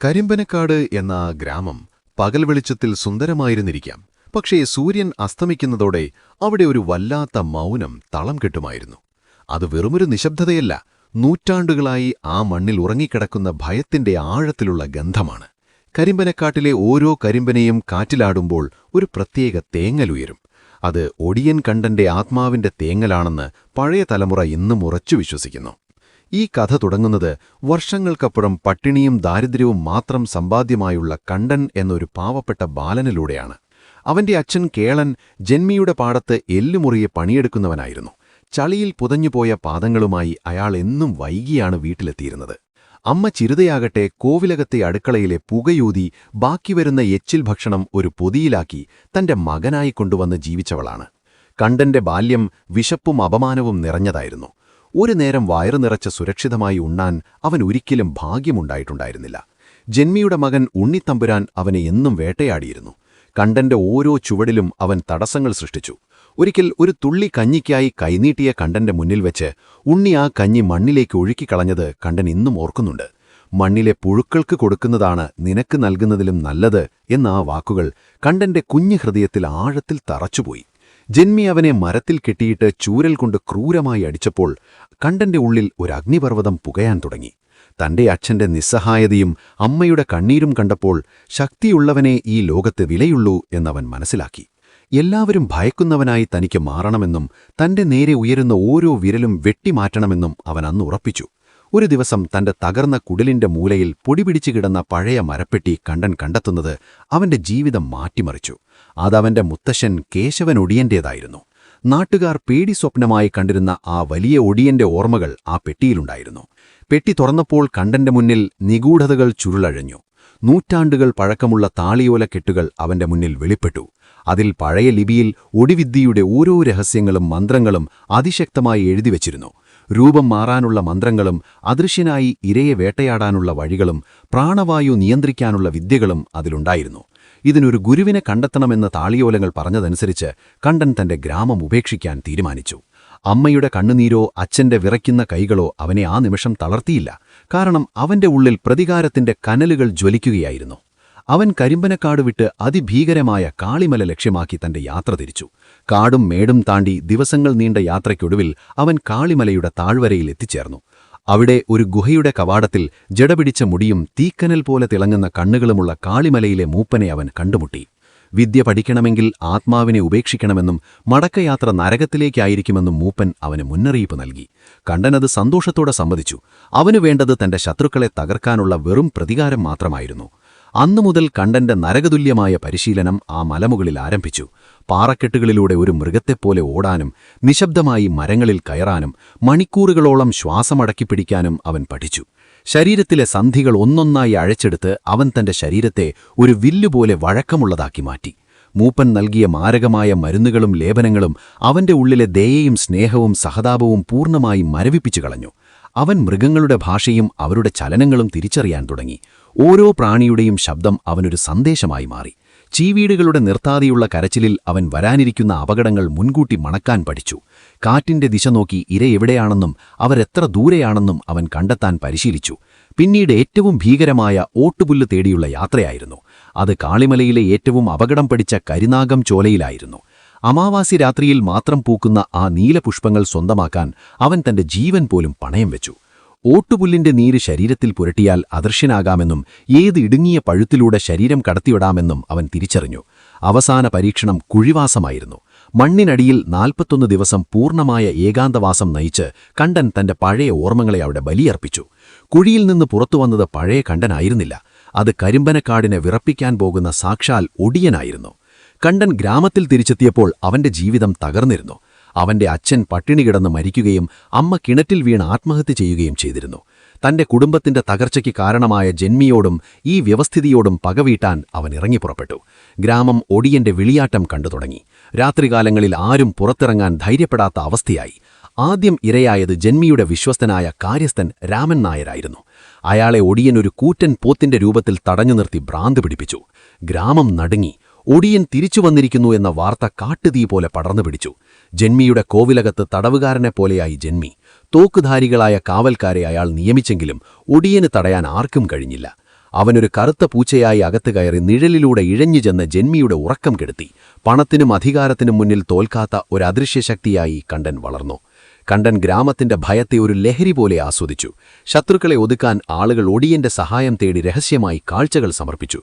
കരിമ്പനക്കാട് എന്ന ആ ഗ്രാമം പകൽ വെളിച്ചത്തിൽ സുന്ദരമായിരുന്നിരിക്കാം. പക്ഷേ സൂര്യൻ അസ്തമിക്കുന്നതോടെ അവിടെ ഒരു വല്ലാത്ത മൗനം തളം കെട്ടുമായിരുന്നു. അത് വെറുമൊരു നിശബ്ദതയല്ല നൂറ്റാണ്ടുകളായി ആ മണ്ണിൽ ഉറങ്ങിക്കിടക്കുന്ന ഭയത്തിന്റെ ആഴത്തിലുള്ള ഗന്ധമാണ്. കരിമ്പനക്കാട്ടിലെ ഓരോ കരിമ്പനെയും കാറ്റിലാടുമ്പോൾ ഒരു പ്രത്യേക തേങ്ങലുയരും അത് ഒടിയൻ കണ്ടന്റെ ആത്മാവിന്റെ തേങ്ങലാണെന്ന് പഴയ തലമുറ ഇന്നും ഉറച്ചു വിശ്വസിക്കുന്നു. ഈ കഥ തുടങ്ങുന്നത് വർഷങ്ങൾക്കപ്പുറം പട്ടിണിയും ദാരിദ്ര്യവും മാത്രം സമ്പാദ്യമായുള്ള കണ്ടൻ എന്നൊരു പാവപ്പെട്ട ബാലനിലൂടെയാണ്. അവന്റെ അച്ഛൻ കേളൻ ജന്മിയുടെ പാടത്ത് എല്ലുമുറിയെ പണിയെടുക്കുന്നവനായിരുന്നു. ചളിയിൽ പുതഞ്ഞുപോയ പാദങ്ങളുമായി അയാൾ എന്നും വൈകിയാണ് വീട്ടിലെത്തിയിരുന്നത്. അമ്മ ചിരുതയാകട്ടെ കോവിലകത്തെ അടുക്കളയിലെ പുകയൂതി ബാക്കി വരുന്ന എച്ചിൽ ഭക്ഷണം ഒരു പൊതിയിലാക്കി തന്റെ മകനായി കൊണ്ടുവന്ന് ജീവിച്ചവളാണ്. കണ്ടന്റെ ബാല്യം വിശപ്പും അപമാനവും നിറഞ്ഞതായിരുന്നു. ഒരു നേരം വയറു നിറച്ച് സുരക്ഷിതമായി ഉണ്ണാൻ അവൻ ഒരിക്കലും ഭാഗ്യമുണ്ടായിട്ടുണ്ടായിരുന്നില്ല. ജന്മിയുടെ മകൻ ഉണ്ണിത്തമ്പുരാൻ അവനെ എന്നും വേട്ടയാടിയിരുന്നു. കണ്ടന്റെ ഓരോ ചുവടിലും അവൻ തടസ്സങ്ങൾ സൃഷ്ടിച്ചു. ഒരിക്കൽ ഒരു തുള്ളി കഞ്ഞിക്കായി കൈനീട്ടിയ കണ്ടന്റെ മുന്നിൽ വെച്ച് ഉണ്ണി ആ കഞ്ഞി മണ്ണിലേക്ക് ഒഴുക്കിക്കളഞ്ഞത് കണ്ടൻ ഇന്നും ഓർക്കുന്നുണ്ട്. മണ്ണിലെ പുഴുക്കൾക്ക് കൊടുക്കുന്നതാണ് നിനക്ക് നൽകുന്നതിലും നല്ലത് എന്ന ആ വാക്കുകൾ കണ്ടന്റെ കുഞ്ഞു ഹൃദയത്തിൽ ആഴത്തിൽ തറച്ചുപോയി. ജന്മി അവനെ മരത്തിൽ കെട്ടിയിട്ട് ചൂരൽ കൊണ്ട് ക്രൂരമായി അടിച്ചപ്പോൾ കണ്ടന്റെ ഉള്ളിൽ ഒരു അഗ്നിപർവതം പുകയാൻ തുടങ്ങി. തന്റെ അച്ഛന്റെ നിസ്സഹായതയും അമ്മയുടെ കണ്ണീരും കണ്ടപ്പോൾ ശക്തിയുള്ളവനെ ഈ ലോകത്ത് വിലയുള്ളൂ എന്നവൻ മനസ്സിലാക്കി. എല്ലാവരും ഭയക്കുന്നവനായി തനിക്ക് മാറണമെന്നും തന്റെ നേരെ ഉയരുന്ന ഓരോ വിരലും വെട്ടിമാറ്റണമെന്നും അവൻ അന്ന് ഉറപ്പിച്ചു. ഒരു ദിവസം തന്റെ തകർന്ന കുടിലിന്റെ മൂലയിൽ പൊടിപിടിച്ചു കിടന്ന പഴയ മരപ്പെട്ടി കണ്ടൻ കണ്ടെത്തുന്നത് അവന്റെ ജീവിതം മാറ്റിമറിച്ചു. അതവന്റെ മുത്തശ്ശൻ കേശവൻ ഒടിയന്റേതായിരുന്നു. നാട്ടുകാർ പേടി സ്വപ്നമായി കണ്ടിരുന്ന ആ വലിയ ഒടിയന്റെ ഓർമ്മകൾ ആ പെട്ടിയിലുണ്ടായിരുന്നു. പെട്ടി തുറന്നപ്പോൾ കണ്ടന്റെ മുന്നിൽ നിഗൂഢതകൾ ചുരുളഴഞ്ഞു. നൂറ്റാണ്ടുകൾ പഴക്കമുള്ള താളിയോല കെട്ടുകൾ അവന്റെ മുന്നിൽ വെളിപ്പെട്ടു. അതിൽ പഴയ ലിപിയിൽ ഒടിവിദ്യയുടെ ഓരോ രഹസ്യങ്ങളും മന്ത്രങ്ങളും അതിശക്തമായി എഴുതിവച്ചിരുന്നു രൂപം മാറാനുള്ള മന്ത്രങ്ങളും അദൃശ്യനായി ഇരയെ വേട്ടയാടാനുള്ള വഴികളും പ്രാണവായു നിയന്ത്രിക്കാനുള്ള വിദ്യകളും അതിലുണ്ടായിരുന്നു. ഇതിനൊരു ഗുരുവിനെ കണ്ടെത്തണമെന്ന താളിയോലങ്ങൾ പറഞ്ഞതനുസരിച്ച് കണ്ടൻ തന്റെ ഗ്രാമം ഉപേക്ഷിക്കാൻ തീരുമാനിച്ചു. അമ്മയുടെ കണ്ണുനീരോ അച്ഛന്റെ വിറയ്ക്കുന്ന കൈകളോ അവനെ ആ നിമിഷം തളർത്തിയില്ല. കാരണം അവന്റെ ഉള്ളിൽ പ്രതികാരത്തിന്റെ കനലുകൾ ജ്വലിക്കുകയായിരുന്നു. അവൻ കരിമ്പനക്കാട് വിട്ട് അതിഭീകരമായ കാളിമല ലക്ഷ്യമാക്കി തന്റെ യാത്ര തിരിച്ചു. കാടും മേടും താണ്ടി ദിവസങ്ങൾ നീണ്ട യാത്രയ്ക്കൊടുവിൽ അവൻ കാളിമലയുടെ താഴ്വരയിൽ എത്തിച്ചേർന്നു. അവിടെ ഒരു ഗുഹയുടെ കവാടത്തിൽ ജടപിടിച്ച മുടിയും തീക്കനൽ പോലെ തിളങ്ങുന്ന കണ്ണുകളുമുള്ള കാളിമലയിലെ മൂപ്പനെ അവൻ കണ്ടുമുട്ടി. വിദ്യ പഠിക്കണമെങ്കിൽ ആത്മാവിനെ ഉപേക്ഷിക്കണമെന്നും മടക്കയാത്ര നരകത്തിലേക്കായിരിക്കുമെന്നും മൂപ്പൻ അവന് മുന്നറിയിപ്പ് നൽകി. കണ്ടനത് സന്തോഷത്തോടെ സമ്മതിച്ചു. അവനു വേണ്ടത് തന്റെ ശത്രുക്കളെ തകർക്കാനുള്ള വെറും പ്രതികാരം മാത്രമായിരുന്നു. അന്നു മുതൽ കണ്ടന്റെ നരകതുല്യമായ പരിശീലനം ആ മലമുകളിൽ ആരംഭിച്ചു. പാറക്കെട്ടുകളിലൂടെ ഒരു മൃഗത്തെപ്പോലെ ഓടാനും നിശബ്ദമായി മരങ്ങളിൽ കയറാനും മണിക്കൂറുകളോളം ശ്വാസമടക്കി പിടിക്കാനും അവൻ പഠിച്ചു. ശരീരത്തിലെ സന്ധികൾ ഒന്നൊന്നായി അഴച്ചെടുത്ത് അവൻ തന്റെ ശരീരത്തെ ഒരു വില്ലുപോലെ വഴക്കമുള്ളതാക്കി മാറ്റി. മൂപ്പൻ നൽകിയ മാരകമായ മരുന്നുകളും ലേപനങ്ങളും അവന്റെ ഉള്ളിലെ ദയയും സ്നേഹവും സഹതാപവും പൂർണമായി മരവിപ്പിച്ചു കളഞ്ഞു. അവൻ മൃഗങ്ങളുടെ ഭാഷയും അവരുടെ ചലനങ്ങളും തിരിച്ചറിയാൻ തുടങ്ങി. ഓരോ പ്രാണിയുടെയും ശബ്ദം അവനൊരു സന്ദേശമായി മാറി. ചീവീടുകളുടെ നിർത്താതെയുള്ള കരച്ചിലിൽ അവൻ വരാനിരിക്കുന്ന അപകടങ്ങൾ മുൻകൂട്ടി മണക്കാൻ പഠിച്ചു. കാറ്റിന്റെ ദിശ നോക്കി ഇര എവിടെയാണെന്നും അവരെത്ര ദൂരെയാണെന്നും അവൻ കണ്ടെത്താൻ പരിശീലിച്ചു. പിന്നീട് ഏറ്റവും ഭീകരമായ ഓട്ടുപുല്ല് തേടിയുള്ള യാത്രയായിരുന്നു. അത് കാളിമലയിലെ ഏറ്റവും അപകടം പഠിച്ച കരിനാഗം ചോലയിലായിരുന്നു. അമാവാസി രാത്രിയിൽ മാത്രം പൂക്കുന്ന ആ നീലപുഷ്പങ്ങൾ സ്വന്തമാക്കാൻ അവൻ തന്റെ ജീവൻ പോലും പണയം വെച്ചു. ഓട്ടുപുല്ലിന്റെ നീര് ശരീരത്തിൽ പുരട്ടിയാൽ അദർശ്യനാകാമെന്നും ഏത് ഇടുങ്ങിയ പഴുത്തിലൂടെ ശരീരം കടത്തിവിടാമെന്നും അവൻ തിരിച്ചറിഞ്ഞു. അവസാന പരീക്ഷണം കുഴിവാസമായിരുന്നു. മണ്ണിനടിയിൽ നാൽപ്പത്തൊന്ന് ദിവസം പൂർണമായ ഏകാന്തവാസം നയിച്ച് കണ്ടൻ തന്റെ പഴയ ഓർമ്മങ്ങളെ അവിടെ ബലിയർപ്പിച്ചു. കുഴിയിൽ നിന്ന് പുറത്തുവന്നത് പഴയ കണ്ടനായിരുന്നില്ല. അത് കരിമ്പനക്കാടിനെ വിറപ്പിക്കാൻ പോകുന്ന സാക്ഷാൽ ഒടിയനായിരുന്നു. കണ്ടൻ ഗ്രാമത്തിൽ തിരിച്ചെത്തിയപ്പോൾ അവന്റെ ജീവിതം തകർന്നിരുന്നു. അവന്റെ അച്ഛൻ പട്ടിണി കിടന്ന് മരിക്കുകയും അമ്മ കിണറ്റിൽ വീണ് ആത്മഹത്യ ചെയ്യുകയും ചെയ്തിരുന്നു. തന്റെ കുടുംബത്തിന്റെ തകർച്ചയ്ക്ക് കാരണമായ ജന്മിയോടും ഈ വ്യവസ്ഥിതിയോടും പകവീട്ടാൻ അവൻ ഇറങ്ങിപ്പുറപ്പെട്ടു ഗ്രാമം ഒടിയന്റെ വിളിയാട്ടം കണ്ടു തുടങ്ങി. രാത്രികാലങ്ങളിൽ ആരും പുറത്തിറങ്ങാൻ ധൈര്യപ്പെടാത്ത അവസ്ഥയായി. ആദ്യം ഇരയായത് ജന്മിയുടെ വിശ്വസ്തനായ കാര്യസ്ഥൻ രാമൻ നായരായിരുന്നു. അയാളെ ഒടിയൻ ഒരു കൂറ്റൻ പോത്തിന്റെ രൂപത്തിൽ തടഞ്ഞു നിർത്തി ഭ്രാന്ത് പിടിപ്പിച്ചു. ഗ്രാമം നടുങ്ങി. ഒടിയൻ തിരിച്ചു വന്നിരിക്കുന്നു എന്ന വാർത്ത കാട്ടുതീ പോലെ പടർന്നു പിടിച്ചു. ജന്മിയുടെ കോവിലകത്ത് തടവുകാരനെ പോലെയായി ജന്മി. തോക്കുധാരികളായ കാവൽക്കാരെ അയാൾ നിയമിച്ചെങ്കിലും ഒടിയന് തടയാൻ ആർക്കും കഴിഞ്ഞില്ല. അവനൊരു കറുത്ത പൂച്ചയായി അകത്ത് കയറി നിഴലിലൂടെ ഇഴഞ്ഞു ചെന്ന് ജന്മിയുടെ ഉറക്കം കെടുത്തി. പണത്തിനും അധികാരത്തിനും മുന്നിൽ തോൽക്കാത്ത ഒരു അദൃശ്യശക്തിയായി കണ്ടൻ വളർന്നു. കണ്ടൻ ഗ്രാമത്തിന്റെ ഭയത്തെ ഒരു ലഹരി പോലെ ആസ്വദിച്ചു. ശത്രുക്കളെ ഒതുക്കാൻ ആളുകൾ ഒടിയന്റെ സഹായം തേടി രഹസ്യമായി കാഴ്ചകൾ സമർപ്പിച്ചു.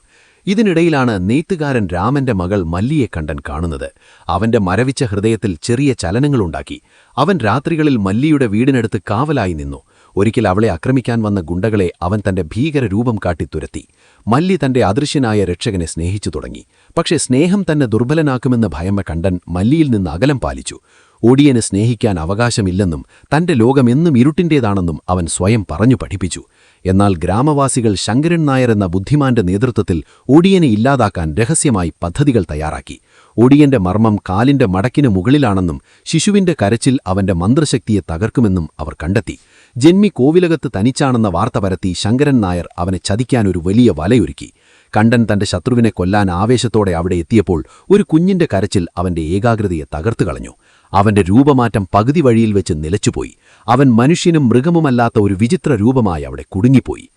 ഇതിനിടയിലാണ് നെയ്ത്തുകാരൻ രാമന്റെ മകൾ മല്ലിയെ കണ്ടൻ കാണുന്നത്. അവന്റെ മരവിച്ച ഹൃദയത്തിൽ ചെറിയ ചലനങ്ങളുണ്ടാക്കി. അവൻ രാത്രികളിൽ മല്ലിയുടെ വീടിനടുത്ത് കാവലായി നിന്നു. ഒരിക്കൽ അവളെ ആക്രമിക്കാൻ വന്ന ഗുണ്ടകളെ അവൻ തന്റെ ഭീകര രൂപം കാട്ടി തുരത്തി. മല്ലി തന്റെ അദൃശ്യനായ രക്ഷകനെ സ്നേഹിച്ചു തുടങ്ങി. പക്ഷേ സ്നേഹം തന്നെ ദുർബലനാക്കുമെന്ന് ഭയമ കണ്ടൻ മല്ലിയിൽ നിന്ന് അകലം പാലിച്ചു. ഒടിയന് സ്നേഹിക്കാൻ അവകാശമില്ലെന്നും തന്റെ ലോകമെന്നും ഇരുട്ടിന്റേതാണെന്നും അവൻ സ്വയം പറഞ്ഞു പഠിപ്പിച്ചു. എന്നാൽ ഗ്രാമവാസികൾ ശങ്കരൻ നായർ എന്ന ബുദ്ധിമാന്റെ നേതൃത്വത്തിൽ ഒടിയനെ ഇല്ലാതാക്കാൻ രഹസ്യമായി പദ്ധതികൾ തയ്യാറാക്കി. ഒടിയന്റെ മർമ്മം കാലിന്റെ മടക്കിനു മുകളിലാണെന്നും ശിശുവിന്റെ കരച്ചിൽ അവന്റെ മന്ത്രശക്തിയെ തകർക്കുമെന്നും അവർ കണ്ടെത്തി. ജന്മി കോവിലകത്ത് തനിച്ചാണെന്ന വാർത്ത പരത്തി ശങ്കരൻ നായർ അവനെ ചതിക്കാൻ ഒരു വലിയ വലയൊരുക്കി. കണ്ടൻ തന്റെ ശത്രുവിനെ കൊല്ലാൻ ആവേശത്തോടെ അവിടെ എത്തിയപ്പോൾ ഒരു കുഞ്ഞിന്റെ കരച്ചിൽ അവന്റെ ഏകാഗ്രതയെ തകർത്തു കളഞ്ഞു അവന്റെ രൂപമാറ്റം പകുതി വഴിയിൽ വെച്ച് നിലച്ചുപോയി. അവൻ മനുഷ്യനും മൃഗമുമല്ലാത്ത ഒരു വിചിത്ര രൂപമായി അവിടെ കുടുങ്ങിപ്പോയി.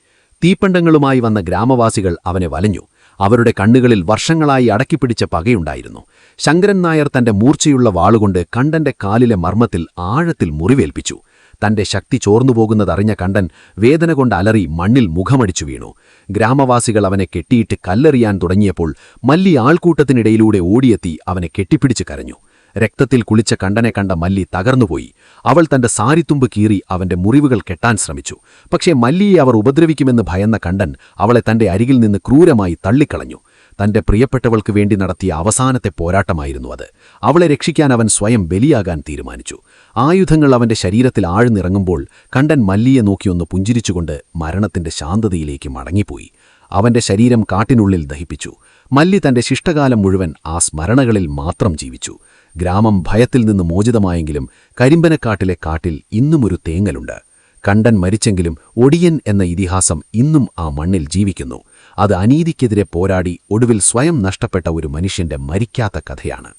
തീപ്പണ്ടങ്ങളുമായി വന്ന ഗ്രാമവാസികൾ അവനെ വലഞ്ഞു. അവരുടെ കണ്ണുകളിൽ വർഷങ്ങളായി അടക്കിപ്പിടിച്ച പകയുണ്ടായിരുന്നു. ശങ്കരൻ നായർ തന്റെ മൂർച്ചയുള്ള വാളുകൊണ്ട് കണ്ടന്റെ കാലിലെ മർമ്മത്തിൽ ആഴത്തിൽ മുറിവേൽപ്പിച്ചു. തന്റെ ശക്തി ചോർന്നുപോകുന്നതറിഞ്ഞ കണ്ടൻ വേദന കൊണ്ട് അലറി മണ്ണിൽ മുഖമടിച്ചു വീണു. ഗ്രാമവാസികൾ അവനെ കെട്ടിയിട്ട് കല്ലെറിയാൻ തുടങ്ങിയപ്പോൾ മല്ലി ആൾക്കൂട്ടത്തിനിടയിലൂടെ ഓടിയെത്തി അവനെ കെട്ടിപ്പിടിച്ച് കരഞ്ഞു. രക്തത്തിൽ കുളിച്ച കണ്ടനെ കണ്ട മല്ലി തകർന്നുപോയി. അവൾ തന്റെ സാരിത്തുമ്പ് കീറി അവന്റെ മുറിവുകൾ കെട്ടാൻ ശ്രമിച്ചു. പക്ഷേ മല്ലിയെ അവർ ഉപദ്രവിക്കുമെന്ന് ഭയന്ന കണ്ടൻ അവളെ തന്റെ അരികിൽ നിന്ന് ക്രൂരമായി തള്ളിക്കളഞ്ഞു. തന്റെ പ്രിയപ്പെട്ടവൾക്ക് വേണ്ടി നടത്തിയ അവസാനത്തെ പോരാട്ടമായിരുന്നു അത്. അവളെ രക്ഷിക്കാൻ അവൻ സ്വയം ബലിയാകാൻ തീരുമാനിച്ചു. ആയുധങ്ങൾ അവന്റെ ശരീരത്തിൽ ആഴ്ന്നിറങ്ങുമ്പോൾ കണ്ടൻ മല്ലിയെ നോക്കിയൊന്ന് പുഞ്ചിരിച്ചുകൊണ്ട് മരണത്തിന്റെ ശാന്തതയിലേക്ക് മടങ്ങിപ്പോയി. അവന്റെ ശരീരം കാട്ടിനുള്ളിൽ ദഹിപ്പിച്ചു. മല്ലി തന്റെ ശിഷ്ടകാലം മുഴുവൻ ആ സ്മരണകളിൽ മാത്രം ജീവിച്ചു. ഗ്രാമം ഭയത്തിൽ നിന്ന് മോചിതമായെങ്കിലും കരിമ്പനക്കാട്ടിലെ കാട്ടിൽ ഇന്നും ഒരു തേങ്ങലുണ്ട്. കണ്ടൻ മരിച്ചെങ്കിലും ഒടിയൻ എന്ന ഇതിഹാസം ഇന്നും ആ മണ്ണിൽ ജീവിക്കുന്നു. അത് അനീതിക്കെതിരെ പോരാടി ഒടുവിൽ സ്വയം നഷ്ടപ്പെട്ട ഒരു മനുഷ്യന്റെ മരിക്കാത്ത കഥയാണ്.